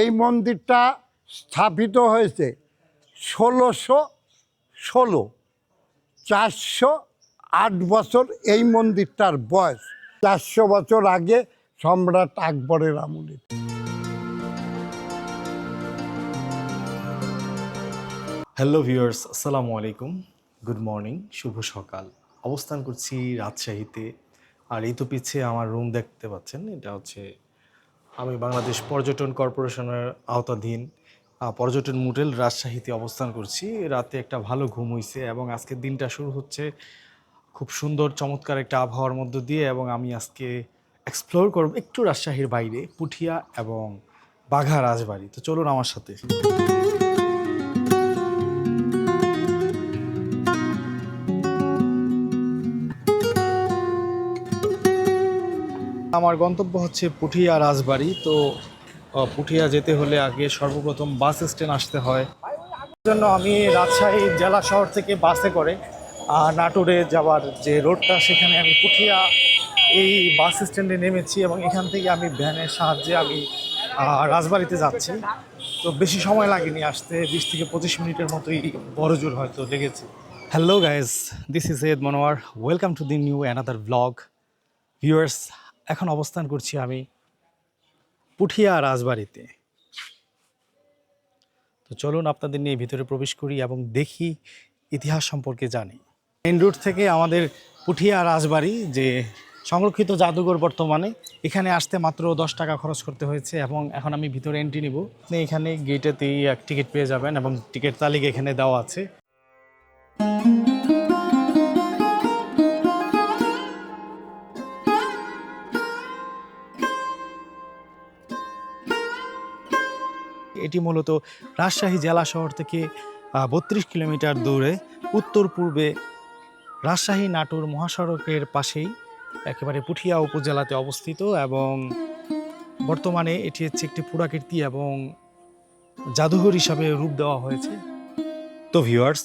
এই মন্দিরটা স্থাপিত হয়েছে ষোলোশো ষোলো, চারশো আট বছর এই মন্দিরটার বয়স। চারশো বছর আগে সম্রাট আকবরের আমলে। হ্যালো ভিউয়ার্স আসসালামু আলাইকুম। গুড মর্নিং শুভ সকাল। অবস্থান করছি রাজশাহীতে। আর এই তো পিছে আমার রুম দেখতে পাচ্ছেন, এটা হচ্ছে আমি বাংলাদেশ পর্যটন কর্পোরেশনের আওতাধীন পর্যটন মোটেল রাজশাহীতে অবস্থান করছি। রাতে একটা ভালো ঘুম হয়েছে এবং আজকের দিনটা শুরু হচ্ছে খুব সুন্দর, চমৎকার একটা আবহাওয়ার মধ্য দিয়ে এবং আমি আজকে এক্সপ্লোর করব একটু রাজশাহীর বাইরে, পুঠিয়া এবং বাঘা রাজবাড়ি। তো চলুন আমার সাথে। আমার গন্তব্য হচ্ছে পুঠিয়া রাজবাড়ি। তো পুঠিয়া যেতে হলে আগে সর্বপ্রথম বাস স্ট্যান্ড আসতে হয়। জন্য আমি রাজশাহী জেলা শহর থেকে বাসে করে নাটোরে যাওয়ার যে রোডটা, সেখানে আমি পুঠিয়া এই বাস স্ট্যান্ডে নেমেছি এবং এখান থেকে আমি ভ্যানের সাহায্যে আমি রাজবাড়িতে যাচ্ছি। তো বেশি সময় লাগেনি আসতে, বিশ থেকে পঁচিশ মিনিটের মতোই বড় জোর হয়তো লেগেছে। হ্যালো গাইজ দিস ইজ এদ Monowar welcome to the new another blog viewers এখন অবস্থান করছি আমি পুঠিয়া রাজবাড়িতে। তো চলুন আপনাদের নিয়ে ভিতরে প্রবেশ করি এবং দেখি ইতিহাস সম্পর্কে জানি। মেন রুট থেকে আমাদের পুঠিয়া রাজবাড়ি, যে সংরক্ষিত জাদুঘর বর্তমানে, এখানে আসতে মাত্র দশ টাকা খরচ করতে হয়েছে এবং এখন আমি ভিতরে এন্ট্রি নিব। আপনি এখানে গেটেতেই এক টিকিট পেয়ে যাবেন এবং টিকিট তালিকা এখানে দেওয়া আছে। এটি মূলত রাজশাহী জেলা শহর থেকে বত্রিশ কিলোমিটার দূরে উত্তর পূর্বে রাজশাহী নাটোর মহাসড়কের পাশেই একেবারে পুঠিয়া উপজেলাতে অবস্থিত এবং বর্তমানে এটি হচ্ছে একটি পুরাকীর্তি এবং জাদুঘর হিসাবে রূপ দেওয়া হয়েছে। তো ভিউয়ার্স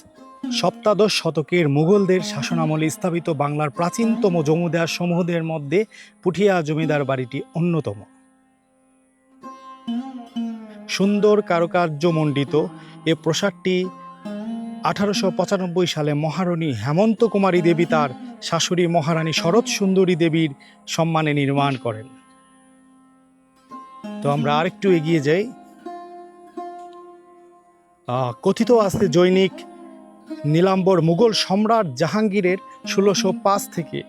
সপ্তাদশ শতকের মুঘলদের শাসনামলে স্থাপিত বাংলার প্রাচীনতম জমিদার সমূহদের মধ্যে পুঠিয়া জমিদার বাড়িটি অন্যতম। সুন্দর কারুকার্যমণ্ডিত এ প্রসাদটি আঠারোশো পঁচানব্বই সালে মহারানী হেমন্ত কুমারী দেবী তার শাশুড়ি মহারানী শরৎ সুন্দরী দেবীর সম্মানে নির্মাণ করেন। তো আমরা আরেকটু এগিয়ে যাই। কথিত আছে জৈনিক নীলাম্বর মুঘল সম্রাট জাহাঙ্গীরের ষোলোশো পাঁচ থেকে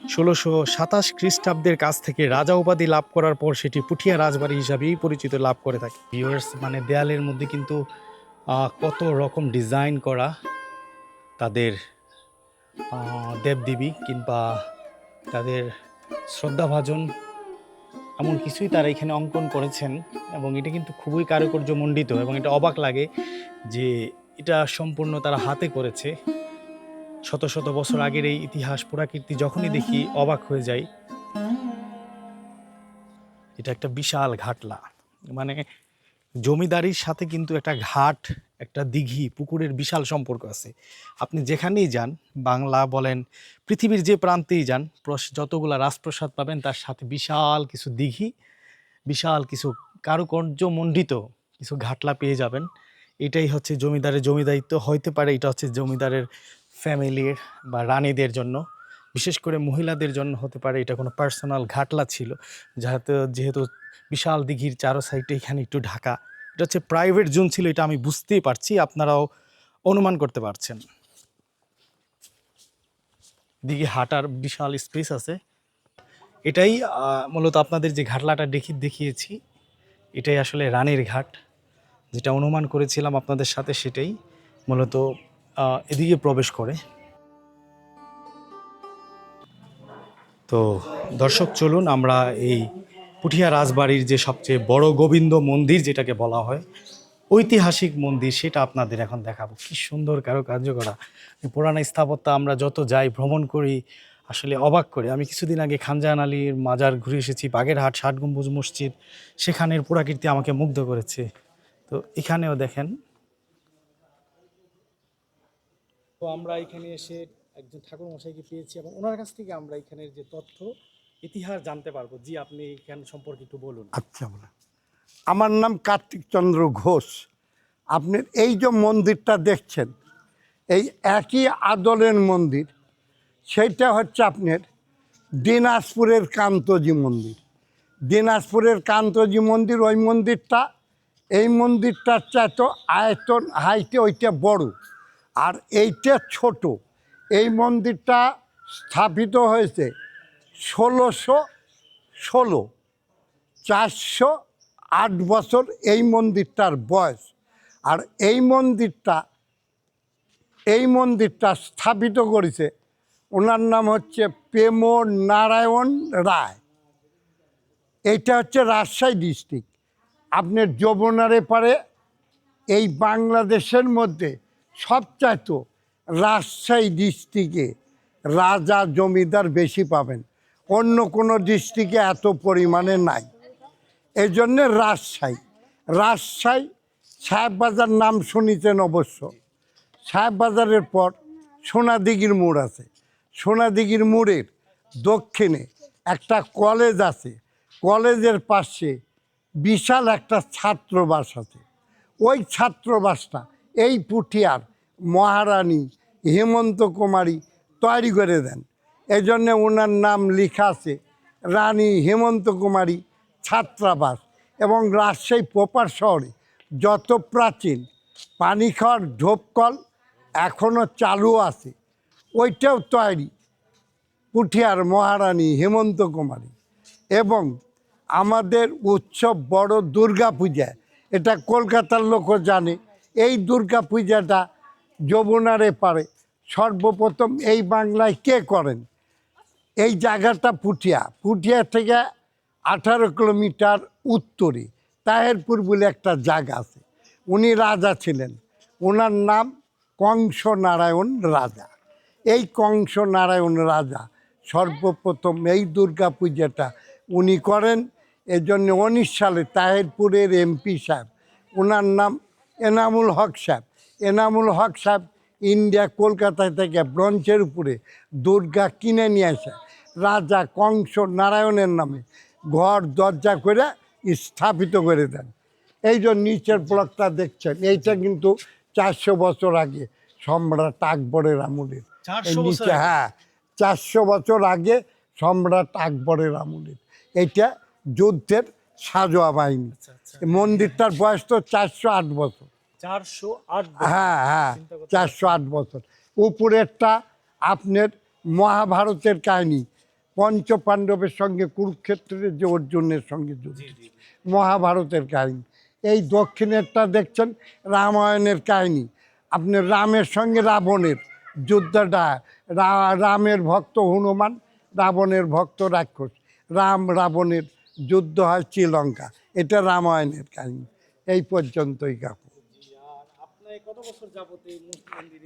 ষোলোশো সাতাশ খ্রিস্টাব্দের কাছ থেকে রাজা উপাধি লাভ করার পর সেটি পুঠিয়া রাজবাড়ি হিসাবেই পরিচিত লাভ করে থাকে। ভিউয়ার্স মানে দেয়ালের মধ্যে কিন্তু কত রকম ডিজাইন করা তাদের দেবদেবী কিংবা তাদের শ্রদ্ধাভাজন, এমন কিছুই তারা এখানে অঙ্কন করেছেন এবং এটা কিন্তু খুবই কারুকার্যমণ্ডিত এবং এটা অবাক লাগে যে এটা সম্পূর্ণ তারা হাতে করেছে। শত শত বছর আগের এই ইতিহাস পুরাকীর্তি যখনই দেখি অবাক হয়ে যাই। এটা একটা বিশাল ঘাটলা। মানে জমিদারির সাথে কিন্তু একটা ঘাট, একটা দিঘি, পুকুরের বিশাল সম্পর্ক আছে। আপনি যেখানেই যান, বাংলা বলেন, পৃথিবীর যে প্রান্তেই যান যতগুলা রাজপ্রসাদ পাবেন, তার সাথে বিশাল কিছু দিঘি, বিশাল কিছু কারুকার্যমণ্ডিত কিছু ঘাটলা পেয়ে যাবেন। এটাই হচ্ছে জমিদারের জমিদারিত্ব হইতে পারে এটা হচ্ছে জমিদারের ফ্যামিলির বা রানীদের জন্য, বিশেষ করে মহিলাদের জন্য হতে পারে, এটা কোনো পার্সোনাল ঘাটলা ছিল। যাতে যেহেতু বিশাল দিঘির চারো সাইডে এখানে একটু ঢাকা, এটা হচ্ছে প্রাইভেট জোন ছিল, এটা আমি বুঝতেই পারছি, আপনারাও অনুমান করতে পারছেন। দিঘি হাঁটার বিশাল স্পেস আছে। এটাই মূলত আপনাদের যে ঘাটলাটা দেখি, দেখিয়েছি, এটাই আসলে রানীর ঘাট। যেটা অনুমান করেছিলাম আপনাদের সাথে সেটাই। মূলত এদিকে প্রবেশ করে। তো দর্শক, চলুন আমরা এই পুঠিয়া রাজবাড়ির যে সবচেয়ে বড় গোবিন্দ মন্দির যেটাকে বলা হয়, ঐতিহাসিক মন্দির সেটা আপনাদের এখন দেখাবো। কি সুন্দর কারুকার্য করা। পুরানো স্থাপত্য আমরা যত যাই ভ্রমণ করি, আসলে অবাক করে। আমি কিছুদিন আগে খানজাহান আলীর মাজার ঘুরে এসেছি, বাগেরহাট ষাট গম্বুজ মসজিদ, সেখানের পুরাকীর্তি আমাকে মুগ্ধ করেছে। তো এখানেও দেখেন তো আমরা এখানে এসে একজন ঠাকুর মশাইকে পেয়েছি এবং ওনার কাছ থেকে আমরা এখানের যে তথ্য, ইতিহাস জানতে পারব। জি, আপনি এখান সম্পর্কে একটু বলুন। আচ্ছা বলে আমার নাম কার্তিক চন্দ্র ঘোষ। আপনি এই যে মন্দিরটা দেখছেন, এই একই আদলের মন্দির, সেইটা হচ্ছে আপনার দিনাজপুরের কান্তজি মন্দির। দিনাজপুরের কান্তজি মন্দির, ওই মন্দিরটা, এই মন্দিরটার চাইতো আয়তন হাইটে ওইটা বড়। আর এইটা ছোট। এই মন্দিরটা স্থাপিত হয়েছে ষোলোশো ষোলো, চারশো আট বছর এই মন্দিরটার বয়স। আর এই মন্দিরটা এই মন্দিরটা স্থাপিত করেছে, ওনার নাম হচ্ছে প্রেম নারায়ণ রায়। এইটা হচ্ছে রাজশাহী ডিস্ট্রিক্ট। আপনার যমুনারে পারে এই বাংলাদেশের মধ্যে সবচাইতো রাজশাহী ডিস্ট্রিক্টে রাজা জমিদার বেশি পাবেন। অন্য কোনো ডিস্ট্রিক্টে এত পরিমাণে নাই। এই জন্যে রাজশাহী রাজশাহী সাহেববাজার নাম শুনিতেন অবশ্য। সাহেববাজারের পর সোনাদিঘির মোড় আছে। সোনাদিঘির মোড়ের দক্ষিণে একটা কলেজ আছে। কলেজের পাশে বিশাল একটা ছাত্রবাস আছে। ওই ছাত্রবাসটা এই পুঠিয়ার মহারানী হেমন্ত কুমারী তৈরি করে দেন। এই জন্যে ওনার নাম লেখা আছে, রানী হেমন্ত কুমারী ছাত্রাবাস এবং রাজশাহী প্রপার শহরে যত প্রাচীন পানিখর ঢোপকল এখনও চালু আছে, ওইটাও তৈরি পুঠিয়ার মহারানী হেমন্ত কুমারী। এবং আমাদের উৎসব বড় দুর্গা পূজা এটা কলকাতার লোকও জানে, এই দুর্গা পূজাটা যমুনারে পারে। সর্বপ্রথম এই বাংলায় কে করেন? এই জায়গাটা পুঠিয়া। পুঠিয়া থেকে আঠারো কিলোমিটার উত্তরে তাহেরপুর বলে একটা জায়গা আছে। উনি রাজা ছিলেন। ওনার নাম কংস নারায়ণ রাজা। এই কংস নারায়ণ রাজা সর্বপ্রথম এই দুর্গা পূজাটা উনি করেন। এজন্য উনিশ সালে তাহেরপুরের এমপি সাহেব, ওনার নাম এনামুল হক সাহেব। এনামুল হক সাহেব ইন্ডিয়া কলকাতা থেকে ব্রঞ্চের উপরে দুর্গা কিনে নিয়ে আসে। রাজা কংস নারায়ণের নামে ঘর দরজা করে স্থাপিত করে দেন। এই যে নিচের ব্লকটা দেখছেন এইটা কিন্তু চারশো বছর আগে সম্রাট আকবরের আমলের এই 400 বছর নিচে হ্যাঁ চারশো বছর আগে সম্রাট আকবরের আমলের এইটা যুদ্ধের সাজোয়া বাহিনী। আচ্ছা, আচ্ছা। মন্দিরটার বয়স তো চারশো আট বছর। চারশো আট হ্যাঁ হ্যাঁ চারশো আট বছর। উপরেরটা আপনার মহাভারতের কাহিনী পঞ্চ পাণ্ডবের সঙ্গে কুরুক্ষেত্রের যে অর্জুনের সঙ্গে যুদ্ধ। মহাভারতের কাহিনী। এই দক্ষিণেরটা দেখছেন রামায়ণের কাহিনী। আপনার রামের সঙ্গে রাবণের যুদ্ধটা রামের ভক্ত হনুমান রাবণের ভক্ত রাক্ষস। রাম রাবণের যুদ্ধ হয় শ্রীলঙ্কা। এটা রামায়ণের কাহিনী। এই পর্যন্তই কাকু আপনি কত বছর যাবত এই মন্দিরে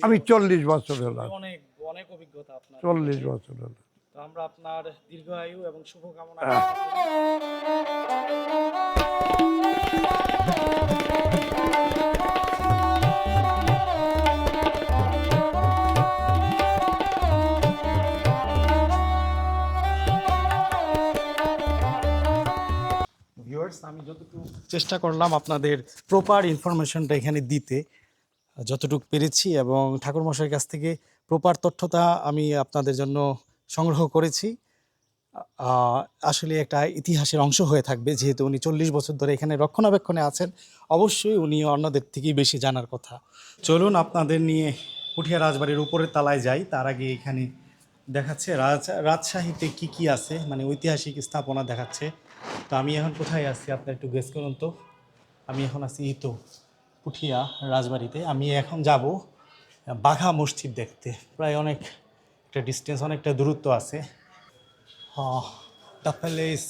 আমি চল্লিশ বছর হলাম অনেক অনেক অভিজ্ঞতা আপনার। চল্লিশ বছর হলো। তো আমরা আপনার দীর্ঘায়ু এবং শুভকামনা। ভিউয়ার্স আমি যতটুকু চেষ্টা করলাম আপনাদের প্রপার ইনফরমেশনটা এখানে দিতে যতটুকু পেরেছি এবং ঠাকুরমশাইয়ের কাছ থেকে প্রপার তথ্যটা আমি আপনাদের জন্য সংগ্রহ করেছি। আসলে একটা ইতিহাসের অংশ হয়ে থাকবে, যেহেতু উনি চল্লিশ বছর ধরে এখানে রক্ষণাবেক্ষণে আছেন, অবশ্যই উনি অন্যদের থেকেই বেশি জানার কথা। চলুন আপনাদের নিয়ে পুঠিয়া রাজবাড়ির উপরের তালায় যাই। তার আগে এখানে দেখাচ্ছে রাজ, রাজশাহীতে কি কি আছে মানে ঐতিহাসিক স্থাপনা দেখাচ্ছে। তো আমি এখন কোথায় আছি? আপনার একটু গেস করুন তো। আমি এখন আছি এই তো পুঠিয়া রাজবাড়িতে। আমি এখন যাব বাঘা মসজিদ দেখতে। প্রায় অনেক একটা ডিস্টেন্স অনেকটা দূরত্ব আছে। দ্য প্যালেস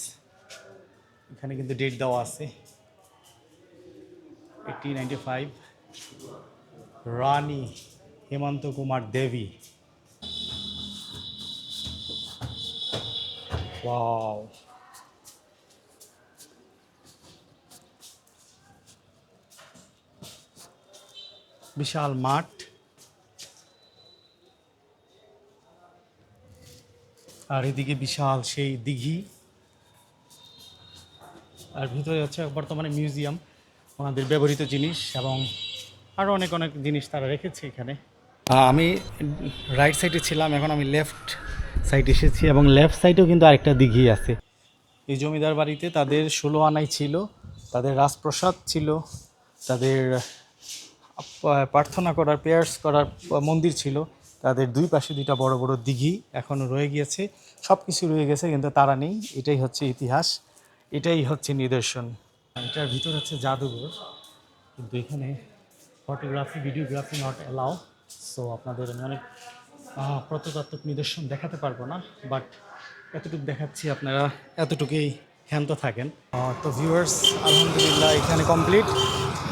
এখানে কিন্তু ডেট দেওয়া আছে। Eighteen ninety five Rani Hemanta Kumar Debi. Wow বিশাল মাঠ। আর এদিকে বিশাল সেই দিঘি। আর ভিতরে হচ্ছে বর্তমানে মিউজিয়াম ওনাদের ব্যবহৃত জিনিস এবং আরও অনেক অনেক জিনিস তারা রেখেছে এখানে। আমি রাইট সাইডে ছিলাম এখন আমি লেফট সাইডে এসেছি এবং লেফট সাইডেও কিন্তু আরেকটা দিঘি আছে। এই জমিদার বাড়িতে তাদের ষোলো আনাই ছিল তাদের রাজপ্রসাদ ছিল তাদের প্রার্থনা করার প্রেয়ার্স করার মন্দির ছিল। তাদের দুই পাশে দুইটা বড় বড় দিঘি এখনও রয়ে গিয়েছে। সব কিছু রয়ে গেছে, কিন্তু তারা নেই। এটাই হচ্ছে ইতিহাস। এটাই হচ্ছে নিদর্শন। এটার ভিতর হচ্ছে জাদুঘর। কিন্তু এখানে photography videography not allow so আপনাদের আমি অনেক প্রত্নতাত্ত্বিক নিদর্শন দেখাতে পারব না। বাট এতটুকু দেখাচ্ছি আপনারা, এতটুকুই ক্ষান্ত থাকেন। তো ভিউয়ার্স আলহামদুলিল্লাহ, এখানে কমপ্লিট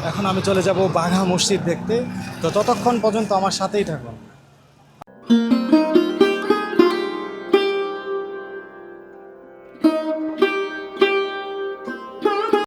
এখন আমি চলে যাব বাঘা মসজিদ দেখতে। তো ততক্ষণ পর্যন্ত আমার সাথেই থাকুন।